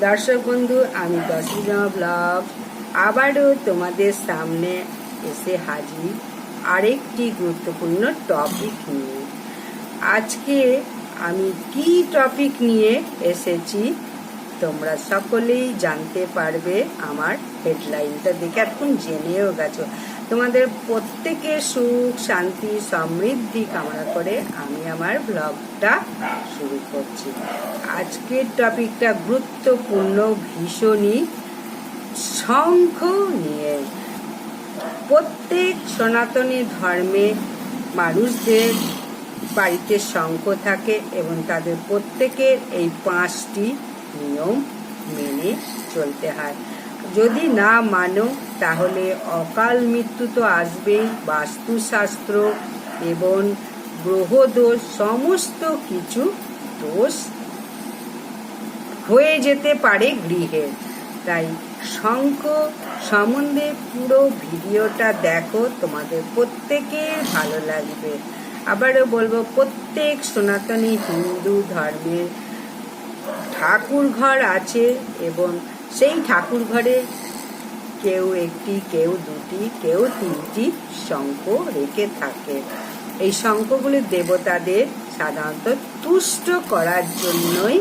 দর্শক বন্ধু, আমি দশমা ব্লগ। আবারও তোমাদের সামনে এসে হাজির আরেকটি গুরুত্বপূর্ণ টপিক নিয়ে। আজকে আমি কি টপিক নিয়ে এসেছি, তোমরা সকলেই জানতে পারবে আমার হেডলাইনটা দেখে। এখন জেনেও গেছো। তোমাদের প্রত্যেকের সুখ, শান্তি, সমৃদ্ধি কামনা করে আমি আমার ব্লগটা শুরু করছি। আজকের টপিকটা গুরুত্বপূর্ণ, ভীষণই শঙ্খ নিয়ে। প্রত্যেক সনাতনী ধর্মে মানুষদের বাড়িতে শঙ্খ থাকে এবং তাদের প্রত্যেকের এই পাঁচটি নিয়ম মেনে চলতে হয়। যদি না মানো, তাহলে অকাল মৃত্যু তো আসবেই, বাস্তুশাস্ত্র এবং গ্রহ দোষ সমস্ত কিছু দোষ হয়ে যেতে পারে গৃহে। তাই শঙ্খ সম্বন্ধে পুরো ভিডিওটা দেখো, তোমাদের প্রত্যেকের ভালো লাগবে। আবারও বলব, প্রত্যেক সনাতনী হিন্দু ধর্মের ঠাকুর ঘর আছে এবং সেই ঠাকুর ঘরে কেউ একটি, কেউ দুটি, কেউ তিনটি শঙ্খ রেখে থাকে। এই শঙ্খগুলি দেবতাদের সাধারণত তুষ্ট করার জন্যই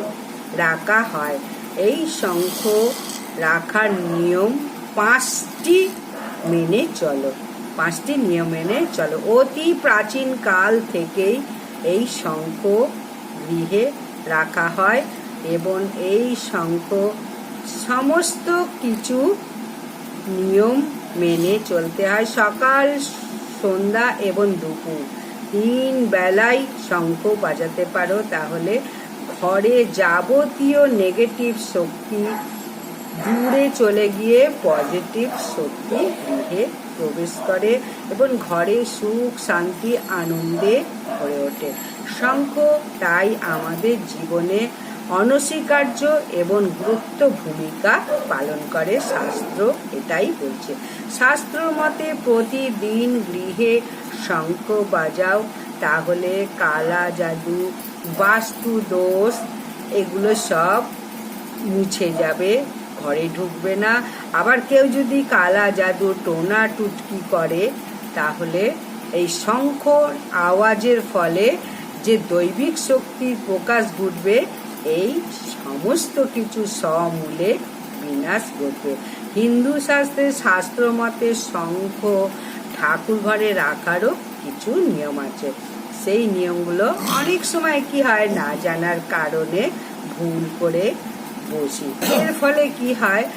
রাখা হয়। এই শঙ্খ রাখার নিয়ম পাঁচটি মেনে চলো। পাঁচটি নিয়ম মেনে চলো। অতি প্রাচীন কাল থেকেই এই শঙ্খ গৃহে রাখা হয় এবং এই শঙ্খ সমস্ত কিছু নিয়ম মেনে চলতে হয়। সকাল, সন্ধ্যা এবং দুপুর। তিন বেলায় শঙ্খ বাজাতে পারো। তাহলে ঘরে যাবতীয় নেগেটিভ শক্তি দূরে চলে গিয়ে পজিটিভ শক্তি গৃহে প্রবেশ করে এবং ঘরে সুখ, শান্তি, আনন্দে ভরে ওঠে। শঙ্খ তাই আমাদের জীবনে অনস্বীকার্য এবং গুরুত্ব ভূমিকা পালন করে শাস্ত্র এটাই বলছে। শাস্ত্র মতে প্রতিদিন গৃহে শঙ্খ বাজাও, তাহলে কালা জাদু, বাস্তু দোষ, এগুলো সব মুছে যাবে, ঘরে ঢুকবে না। আবার কেউ যদি কালা জাদু টোনা টুটকি করে, তাহলে এই শঙ্খ আওয়াজের ফলে যে দৈবিক শক্তির প্রকাশ ঘটবে এই সমস্ত কিছু সমূলে বিনাশ ঘটবে হিন্দু শাস্ত্রের শাস্ত্র মতে শঙ্খ ঠাকুর ঘরে রাখারও কিছু নিয়ম আছে। সেই নিয়মগুলো অনেক সময় কি হয় না জানার কারণে ভুল করে বসি। এর ফলে কি হয়?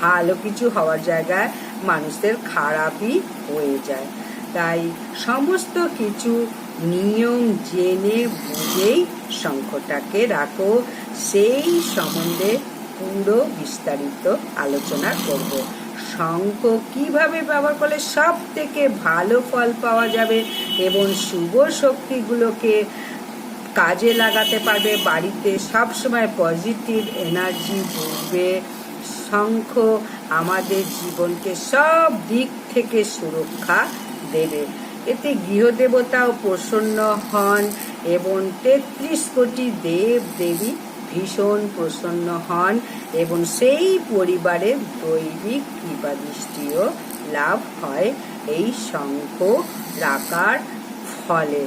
ভালো কিছু হওয়ার জায়গায় মানুষদের খারাপই হয়ে যায়। তাই সমস্ত কিছু নিয়ম জেনে বুঝেই শঙ্খটাকে রাখো। সেই সম্বন্ধে পুরো বিস্তারিত আলোচনা করব। শঙ্খ কীভাবে ব্যবহার করলে সব থেকে ভালো ফল পাওয়া যাবে এবং শুভ শক্তিগুলোকে কাজে লাগাতে পারবে? বাড়িতে সবসময় পজিটিভ এনার্জি ভুগবে শঙ্খ আমাদের জীবনকে সব দিক থেকে সুরক্ষা দেবে। এতে গৃহদেবতাও প্রসন্ন হন এবং তেত্রিশ কোটি দেব দেবী ভীষণ প্রসন্ন হন এবং সেই পরিবারের দৈবিক কৃপা দৃষ্টিও লাভ হয় এই শঙ্খ রাখার ফলে।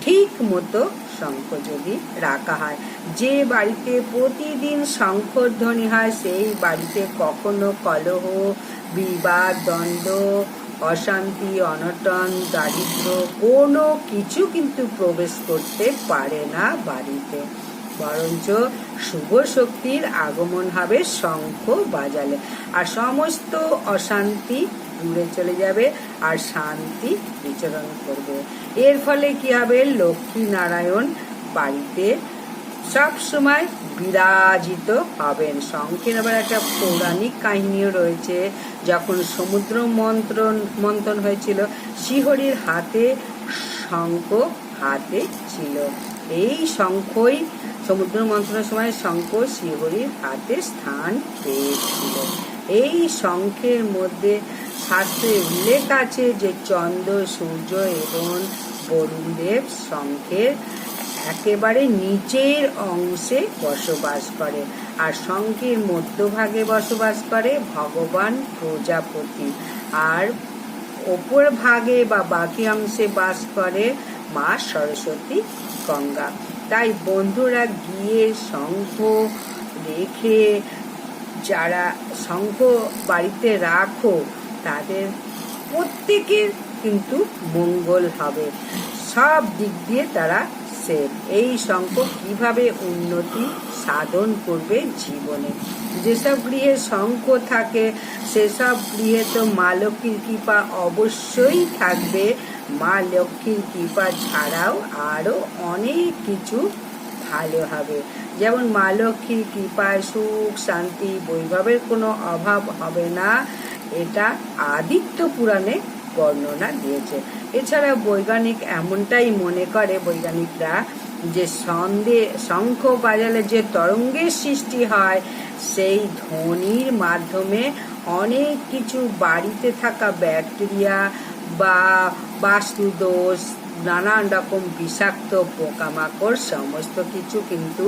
ঠিক মতো শঙ্খ যদি রাখা হয়। যে বাড়িতে প্রতিদিন শঙ্খধ্বনি হয়, সেই বাড়িতে কখনো কলহ, বিবাদ, দ্বন্দ্ব অশান্তি, অনটন, দারিদ্র, কোনো কিছু কিন্তু প্রবেশ করতে পারে না বাড়িতে। বরঞ্চ শুভ শক্তির আগমন হবে শঙ্খ বাজালে। আর সমস্ত অশান্তি দূরে চলে যাবে আর শান্তি বিচরণ করবে। এর ফলে কি হবে? লক্ষ্মী নারায়ণ বাড়িতে সব সময় বিরাজিত হবেন। শঙ্খের আবার একটা পৌরাণিক কাহিনীও রয়েছে। যখন সমুদ্র মন্ত্রণ, মন্থন হয়েছিল, শিহরির হাতে, শঙ্খ হাতে ছিল। এই শঙ্খই সমুদ্র মন্থনের সময় শঙ্খ শিহরির হাতে স্থান পেয়েছিল। এই শঙ্খের মধ্যে শাস্ত্রে উল্লেখ আছে যে চন্দ্র, সূর্য এবং বরুণদেব শঙ্খের একেবারে নিচের অংশে বসবাস করে আর শঙ্খের মধ্যভাগে বসবাস করে ভগবান প্রজাপতি। আর ওপর ভাগে বা বাকি অংশে বাস করে মা সরস্বতী গঙ্গা। তাই বন্ধুরা, গিয়ে শঙ্খ রেখে যারা শঙ্খ বাড়িতে রাখো, তাদের প্রত্যেকের কিন্তু মঙ্গল হবে। সব দিক দিয়ে তারা সেফ এই শঙ্খ কীভাবে উন্নতি সাধন করবে জীবনে? যেসব গৃহে শঙ্খ থাকে, সেসব গৃহে তো মা লক্ষ্মীর কৃপা অবশ্যই থাকবে। মা লক্ষ্মীর কৃপা ছাড়াও আরও অনেক কিছু ভালো হবে। যেমন মা লক্ষ্মীর কৃপায় সুখ, শান্তি, বৈভবের কোনো অভাব হবে না। এটা আদিত্য পুরাণে বর্ণনা দিয়েছে। এছাড়া বৈজ্ঞানিক এমনটাই মনে করে, বৈজ্ঞানিকরা যে সন্দে শঙ্খ বাজালে যে তরঙ্গের সৃষ্টি হয়, সেই ধ্বনির মাধ্যমে অনেক কিছু বাড়িতে থাকা ব্যাকটেরিয়া বা বাস্তুদোষ, নানান রকম বিষাক্ত পোকামাকড়, সমস্ত কিছু কিন্তু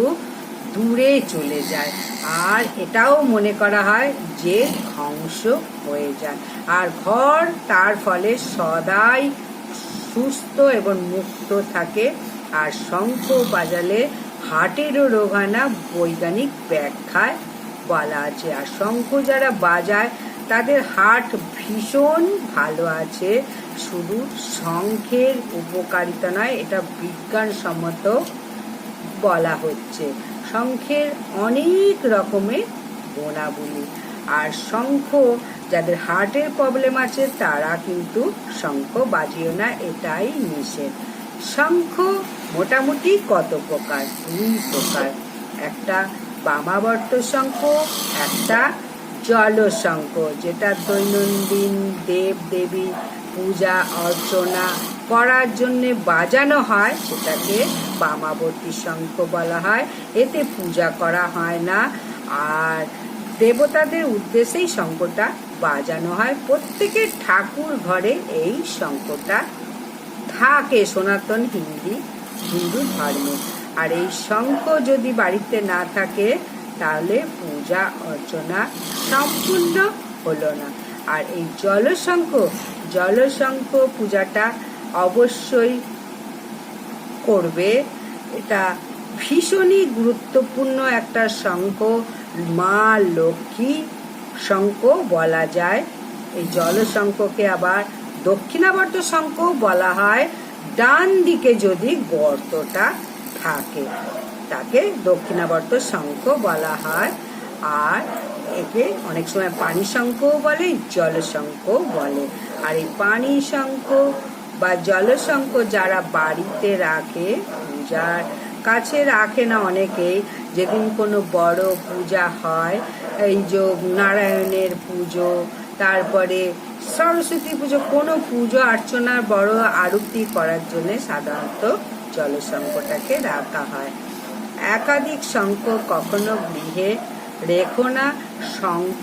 দূরে চলে যায়। আর এটাও মনে করা হয় যে ধ্বংস হয়ে যায়। আর ঘর তার ফলে সদাই সুস্থ এবং মুক্ত থাকে। আর শঙ্খ বাজালে হার্টেরও রোগ হয় বৈজ্ঞানিক ব্যাখ্যায় বলা আছে। আর শঙ্খ যারা বাজায়, তাদের হার্ট ভীষণ ভালো আছে। শুধু শঙ্খের উপকারিতা নয়, এটা বিজ্ঞানসম্মত বলা হচ্ছে। শঙ্খের অনেক রকমের গুণাবলী আর শঙ্খ, যাদের হার্টের প্রবলেম আছে, তারা কিন্তু শঙ্খ বাজিও না, এটাই নিষেধ। শঙ্খ মোটামুটি কত প্রকার? দুই প্রকার। একটা বামাবর্ত শঙ্খ, একটা জল শঙ্খ যেটা দৈনন্দিন দেব দেবী পূজা, অর্চনা করার জন্য বাজানো হয়, সেটাকে বামাবতী শঙ্খ বলা হয়। এতে পূজা করা হয় না। আর দেবতাদের উদ্দেশ্যেই শঙ্খটা বাজানো হয়। প্রত্যেকের ঠাকুর ঘরে এই শঙ্খটা থাকে সনাতন হিন্দি, হিন্দু ধর্মে। আর এই শঙ্খ যদি বাড়িতে না থাকে, তাহলে পূজা অর্চনা সম্পূর্ণ হলো না। আর এই জলশঙ্খ জলশঙ্খ পূজাটা অবশ্যই করবে। এটা ভীষণই গুরুত্বপূর্ণ একটা শঙ্খ। মা লক্ষ্মী শঙ্খ বলা যায়। এই জলশঙ্খকে আবার দক্ষিণাবর্ত শঙ্খ বলা হয়। ডান দিকে যদি গর্তটা থাকে, তাকে দক্ষিণাবর্ত শঙ্খ বলা হয়। আর একে অনেক সময় পানি শঙ্খও বলে জলশঙ্খ বলে। আর এই পানি শঙ্খ বা জলশঙ্খ যারা বাড়িতে রাখে পূজার কাছে রাখে না অনেকেই, যেদিন কোনো বড় পূজা হয়, এই যে নারায়ণের পুজো, তারপরে সরস্বতী পুজো, কোনো পুজো অর্চনার বড় আরতি করার জন্য সাধারণত জলশঙ্খটাকে রাখা হয়। একাধিক শঙ্খ কখনো গৃহে রেখো না, শঙ্খ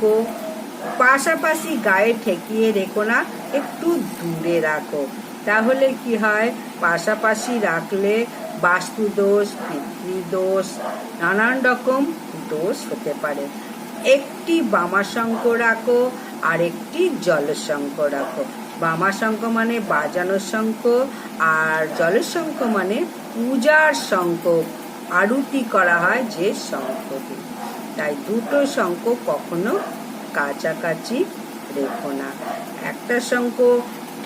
পাশাপাশি গায়ে ঠেকিয়ে রেখো না, একটু দূরে রাখো। তাহলে কি হয়? পাশাপাশি রাখলে বাস্তু দোষ পিতৃদোষ, নানান রকম দোষ হতে পারে। একটি বামাশঙ্খ রাখো আর একটি জলশঙ্খ রাখো। বামাশঙ্খ মানে বাজানোর শঙ্খ আর জলশঙ্খ মানে পূজার শঙ্খ আরতি করা হয় যে শঙ্খটি তাই দুটো শঙ্খ কখনো কাছাকাছি রেখো না। একটা শঙ্খ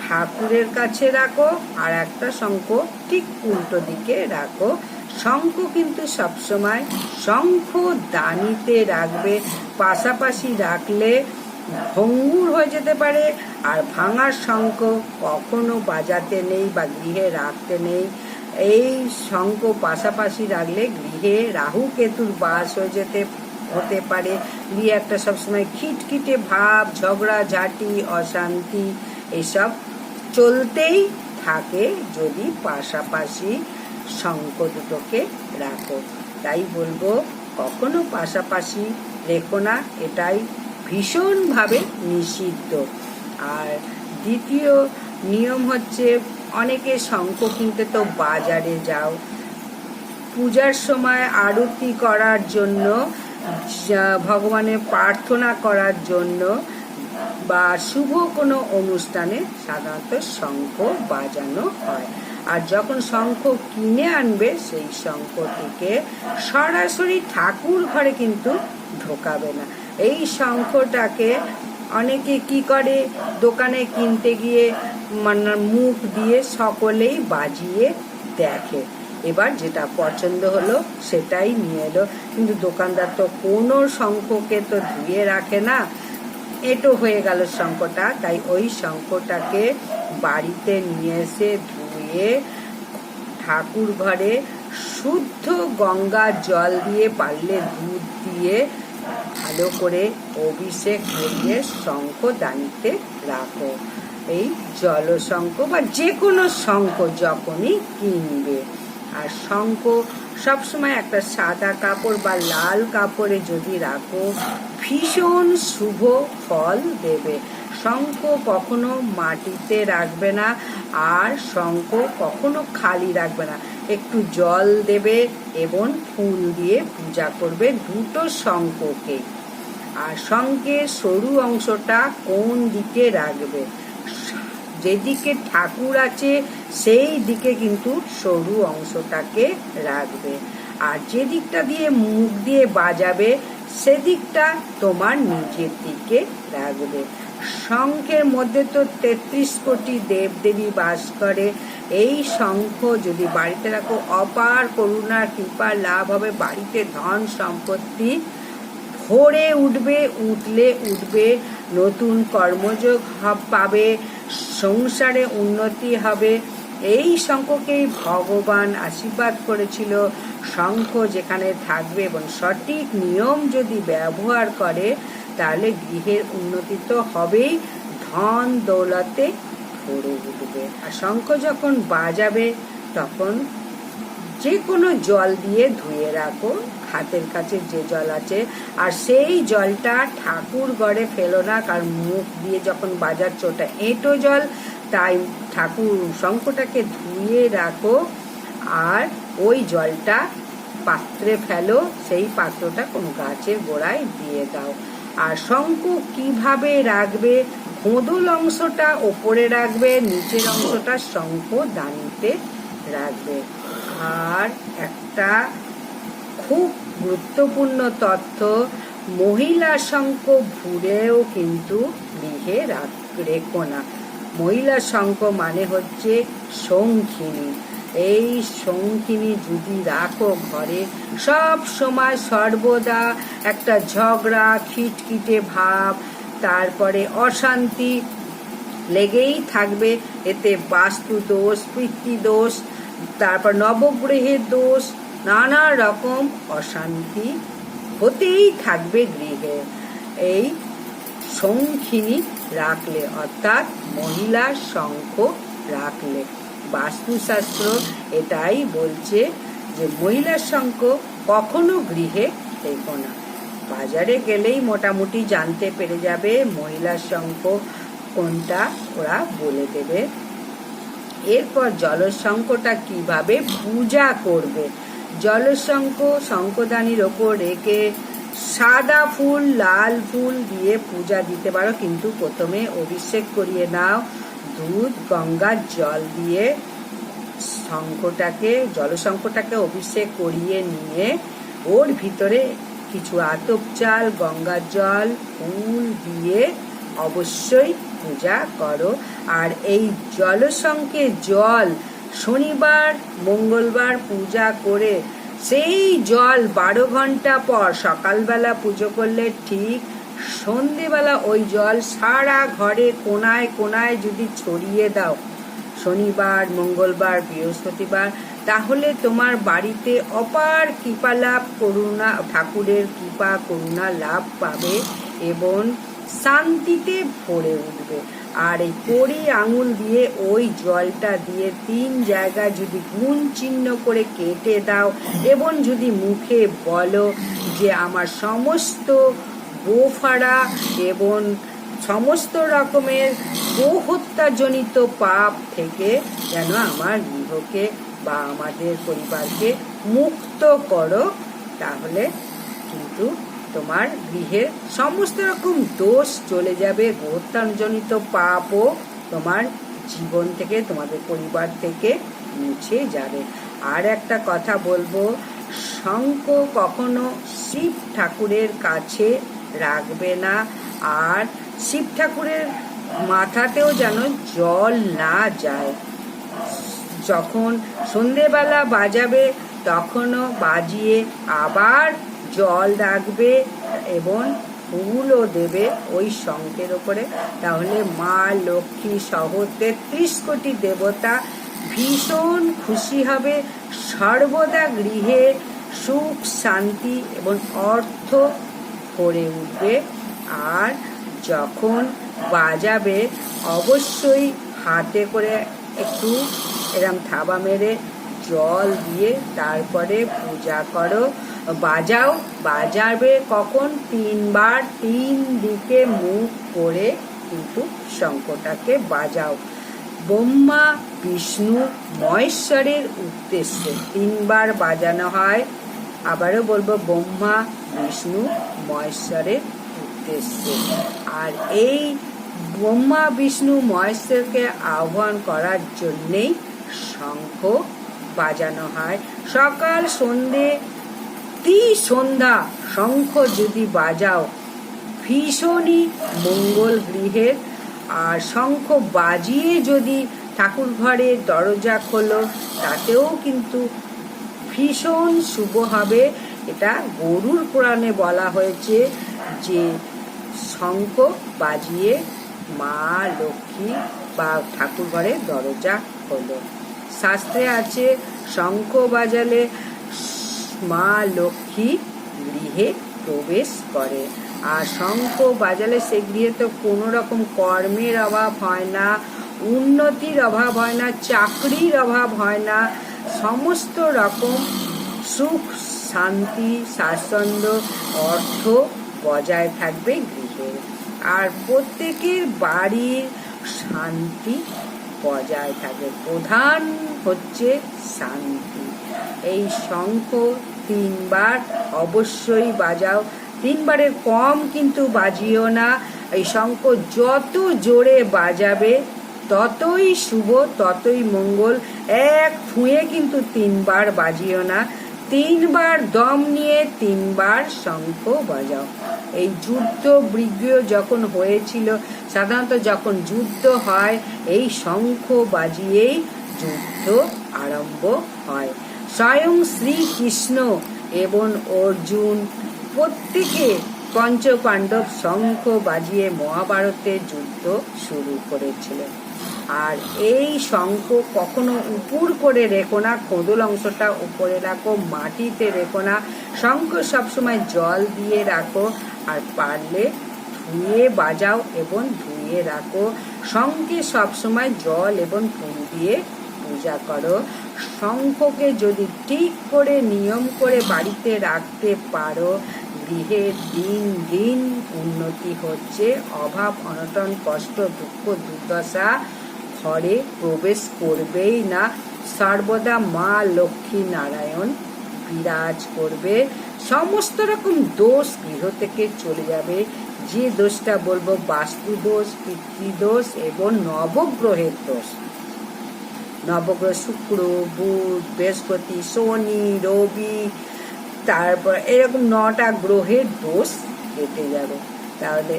ঠাকুরের কাছে রাখো, আর একটা শঙ্খ ঠিক উল্টো দিকে রাখো। শঙ্খ কিন্তু সবসময় শঙ্খ দানিতে রাখবে, পাশাপাশি রাখলে ভঙ্গুর হয়ে যেতে পারে, আর ভাঙার শঙ্খ কখনো বাজাতে নেই বা গৃহে রাখতে নেই। এই শঙ্খ পাশাপাশি রাখলে গৃহে রাহু কেতুর বাস হয়ে যেতে, হতে পারে। গৃহে একটা সবসময় খিটখিটে ভাব, ঝগড়া, ঝাঁটি, অশান্তি, এসব চলতেই থাকে যদি পাশাপাশি শঙ্খ দুটোকে রাখো। তাই বলব, কখনো পাশাপাশি রেখো না, এটাই ভীষণভাবে নিষিদ্ধ। আর দ্বিতীয় নিয়ম হচ্ছে, অনেকে শঙ্খ কিনতে তো বাজারে যাও। পূজার সময় আরতি করার জন্য ভগবানের প্রার্থনা করার জন্য বা শুভ কোনো অনুষ্ঠানে সাধারণত শঙ্খ বাজানো হয়। আর যখন শঙ্খ কিনে আনবে, সেই শঙ্খটিকে সরাসরি ঠাকুর ঘরে কিন্তু ঢোকাবে না। এই শঙ্খটাকে অনেকে কি করে? দোকানে কিনতে গিয়ে মানে মুখ দিয়ে সকলেই বাজিয়ে দেখে। এবার যেটা পছন্দ হলো, সেটাই নিয়ে এলো। কিন্তু দোকানদার তো কোনো শঙ্খকে তো ধুয়ে রাখে না। এটো হয়ে গেল শঙ্কটা তাই ওই শঙ্কটাকে বাড়িতে নিয়ে এসে ধুয়ে ঠাকুর ঘরে শুদ্ধ গঙ্গা জল দিয়ে পারলে দুধ দিয়ে ভালো করে অভিষেক করিয়ে শঙ্খ দানিতে রাখো। এই জলশঙ্খ বা যে কোনো শঙ্খ যখনই কিনবে। আর শঙ্খ সবসময় একটা সাদা কাপড় বা লাল কাপড়ে যদি রাখো, ভীষণ শুভ ফল দেবে। শঙ্খ কখনো মাটিতে রাখবে না আর শঙ্খ কখনো খালি রাখবে না। একটু জল দেবে এবং ফুল দিয়ে পূজা করবে দুটো শঙ্খকে। আর শঙ্খের সরু অংশটা কোন দিকে রাখবে? যেদিকে ঠাকুর আছে সেই দিকে কিন্তু সরু অংশটাকে রাখবে। আর যে দিকটা দিয়ে মুখ দিয়ে বাজাবে, সেদিকটা তোমার নিজের দিকে রাখবে। শঙ্খের মধ্যে তো তেত্রিশ কোটি দেবদেবী বাস করে। এই শঙ্খ যদি বাড়িতে রাখো, অপার করুণার কৃপা, লাভ হবে। বাড়িতে ধন সম্পত্তি ভরে উঠবে, উঠলে উঠবে। নতুন কর্মযোগ পাবে। সংসারে উন্নতি হবে। এই শঙ্খকেই ভগবান আশীর্বাদ করেছিল। শঙ্খ যেখানে থাকবে এবং সঠিক নিয়ম যদি ব্যবহার করে, তাহলে গৃহের উন্নতি তো হবেই, ধন দৌলতে ভরে উঠবে। আর শঙ্খ যখন বাজাবে, তখন যে কোনো জল দিয়ে ধুয়ে রাখো, হাতের কাছে যে জল আছে। আর সেই জলটা ঠাকুর গড়ে ফেলো না, কারণ মুখ দিয়ে যখন বাজাচ্ছ ওটা এঁটো জল তাই ঠাকুর শঙ্খটাকে ধুয়ে রাখো আর ওই জলটা পাত্রে ফেলো, সেই পাত্রটা কোনো গাছের গোড়ায় দিয়ে দাও। আর শঙ্খ কীভাবে রাখবে? খোঁদল অংশটা ওপরে রাখবে, নিচের অংশটা শঙ্খ দানিতে রাখবে। আর একটা খুব গুরুত্বপূর্ণ তথ্য, মহিলা শঙ্খ ভুলেও কিন্তু গৃহে রেখো না। মহিলা শঙ্খ মানে হচ্ছে শঙ্খিনী। এই শঙ্খিনী যদি রাখো ঘরে, সব সময় সর্বদা একটা ঝগড়া, খিটখিটে ভাব, তারপরে অশান্তি লেগেই থাকবে। এতে বাস্তু দোষ, পিতৃ দোষ, তারপর নবগ্রহের দোষ, নানা রকম অশান্তি হতেই থাকবে গৃহে। এই শঙ্খিনী রাখলে, অর্থাৎ মহিলার শঙ্খ রাখলে। বাস্তুশাস্ত্র এটাই বলছে যে মহিলার শঙ্খ কখনো গৃহে রেখো না। বাজারে গেলেই মোটামুটি জানতে পেরে যাবে মহিলার শঙ্খ কোনটা ওরা বলে দেবে। এরপর জলশঙ্কটা কীভাবে পূজা করবে? জলশঙ্ক শঙ্কদানির ওপর রেখে সাদা ফুল, লাল ফুল দিয়ে পূজা দিতে পারো, কিন্তু প্রথমে অভিষেক করিয়ে নাও। দুধ, গঙ্গার জল দিয়ে শঙ্খটাকে, জলশঙ্খটাকে অভিষেক করিয়ে নিয়ে ওর ভিতরে কিছু আতপ চাল, গঙ্গার জল, ফুল দিয়ে অবশ্যই পূজা করো। আর এই জলশঙ্কে জল শনিবার, মঙ্গলবার পূজা করে সেই জল বারো ঘণ্টা পর সকালবেলা পুজো করলে ঠিক সন্ধেবেলা ওই জল সারা ঘরে কোনায় কোনায় যদি ছড়িয়ে দাও, শনিবার, মঙ্গলবার, বৃহস্পতিবার, তাহলে তোমার বাড়িতে অপার কৃপা লাভ, করুণা, ঠাকুরের কৃপা, করুণা লাভ পাবে এবং শান্তিতে ভরে উঠবে। আর এই কড়ি আঙুল দিয়ে ওই জলটা দিয়ে তিন জায়গায় যদি গুণ চিহ্ন করে কেটে দাও, এবং যদি মুখে বলো যে আমার সমস্ত গোফাড়া এবং সমস্ত রকমের গোহত্যাজনিত পাপ থেকে যেন আমার গৃহকে বা আমাদের পরিবারকে মুক্ত করো, তাহলে কিন্তু তোমার গৃহে সমস্ত রকম দোষ চলে যাবে গোত্রাণজনিত পাপও তোমার জীবন থেকে, তোমাদের পরিবার থেকে মুছে যাবে। আর একটা কথা বলব, শঙ্খ কখনো শিব ঠাকুরের কাছে রাখবে না। আর শিব ঠাকুরের মাথাতেও যেন জল না যায়। যখন সন্ধেবেলা বাজাবে, তখনও বাজিয়ে আবার জল রাখবে এবং ফুলও দেবে ওই শঙ্কের ওপরে তাহলে মা লক্ষ্মী সহ তেত্রিশ কোটি দেবতা ভীষণ খুশি হবে। সর্বদা গৃহে সুখ, শান্তি এবং অর্থ ভরে উঠবে। আর যখন বাজাবে, অবশ্যই হাতে করে একটু এরম থাবা মেরে জল দিয়ে তারপরে পূজা করো। বাজাও। বাজাবে কখন? তিনবার তিন দিকে মুখ করে কিন্তু শঙ্কটাকে বাজাও। ব্রহ্মা, বিষ্ণু, মহেশ্বরের উদ্দেশ্যে তিনবার বাজানো হয়। আবারও বলব, ব্রহ্মা, বিষ্ণু, মহেশ্বরের উদ্দেশ্যে। আর এই ব্রহ্মা, বিষ্ণু, মহেশ্বরকে আহ্বান করার জন্যেই শঙ্খ বাজানো হয়। সকাল, সন্ধে তি সন্ধ্যা শঙ্খ যদি বাজাও, ভীষণই মঙ্গল গৃহের। আর শঙ্খ বাজিয়ে যদি ঠাকুর ঘরের দরজা খোলো, তাতেও কিন্তু ভীষণ শুভ হবে। এটা গরুর পুরাণে বলা হয়েছে যে, শঙ্খ বাজিয়ে মা লক্ষ্মী বা ঠাকুর ঘরে দরজা খোলো। শাস্ত্রে আছে, শঙ্খ বাজালে মা লক্ষ্মী গৃহে প্রবেশ করে। আর শঙ্খ বাজালে সে গৃহে তো কোনো রকম কর্মের অভাব হয় না, উন্নতির অভাব হয় না, চাকরির অভাব হয় না। সমস্ত রকম সুখ, শান্তি, স্বাচ্ছন্দ্য, অর্থ বজায় থাকবে গৃহে। আর প্রত্যেকের বাড়ির শান্তি বজায় থাকে প্রধান হচ্ছে শান্তি। এই শঙ্খ তিনবার অবশ্যই বাজাও। তিনবারের কম কিন্তু বাজিও না। এই শঙ্খ যত জোরে বাজাবে, ততই শুভ, ততই মঙ্গল। এক ফুঁয়ে কিন্তু তিনবার বাজিও না। তিনবার দম নিয়ে তিনবার শঙ্খ বাজাও। এই যুদ্ধ বিগ্রহ যখন হয়েছিল, সাধারণত যখন যুদ্ধ হয়, এই শঙ্খ বাজিয়েই যুদ্ধ আরম্ভ হয়। স্বয়ং শ্রীকৃষ্ণ এবং অর্জুন প্রত্যেকে পঞ্চপাণ্ডব শঙ্খ বাজিয়ে মহাভারতের যুদ্ধ শুরু করেছিলেন। আর এই শঙ্খ কখনো উপুর করে রেখো না, কোদল অংশটা উপরে রাখো, মাটিতে রেখো না, শঙ্খ সবসময় জল দিয়ে রাখো আর পারলে ধুয়ে বাজাও এবং ধুয়ে রাখো। শঙ্খে সবসময় জল এবং ফুল দিয়ে পূজা করো। শঙ্খকে যদি ঠিক করে, নিয়ম করে বাড়িতে রাখতে পারো, গৃহের দিন দিন উন্নতি হচ্ছে। অভাব, অনটন, কষ্ট, দুঃখ, দুর্দশা ঘরে প্রবেশ করবেই না। সর্বদা মা লক্ষ্মী নারায়ণ বিরাজ করবে। সমস্ত রকম দোষ গৃহ থেকে চলে যাবে। যে দোষটা বলব বাস্তু দোষ পিতৃদোষ এবং নবগ্রহের দোষ। নবগ্রহ শুক্র, বুধ, বৃহস্পতি, শনি, রবি, তারপর এরকম নটা গ্রহের দোষ কেটে যাবে। তাহলে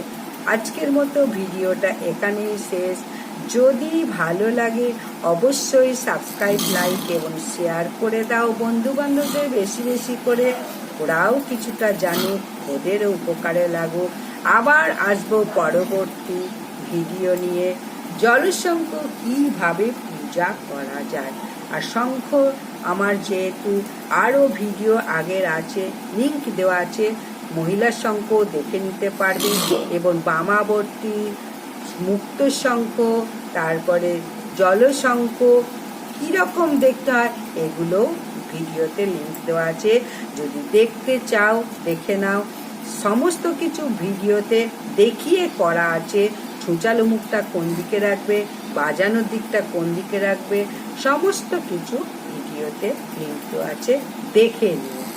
আজকের মতো ভিডিওটা এখানেই শেষ। যদি ভালো লাগে অবশ্যই সাবস্ক্রাইব, লাইক এবং শেয়ার করে দাও। বন্ধু বান্ধবদের বেশি বেশি করে ওরাও কিছুটা জানে, ওদেরও উপকারে লাগুক। আবার আসব পরবর্তী ভিডিও নিয়ে। জলশঙ্খ কীভাবে পূজা করা যায়। আর শঙ্খ আমার যেহেতু আরও ভিডিও আগের আছে লিংক দেওয়া আছে, মহিলা শঙ্খ দেখে নিতে পারবে এবং বামাবর্তী মুক্ত শঙ্খ, তারপরে জলশঙ্খ কীরকম দেখতে হয় এগুলো ভিডিওতে লিঙ্ক দেওয়া আছে। যদি দেখতে চাও, দেখে নাও। সমস্ত কিছু ভিডিওতে দেখিয়ে করা আছে। ছুচালো মুখটা কোন দিকে রাখবে? বাজানোর দিকটা কোন দিকে রাখবে সমস্ত কিছু ভিডিওতে লিঙ্ক আছে দেখে নিও।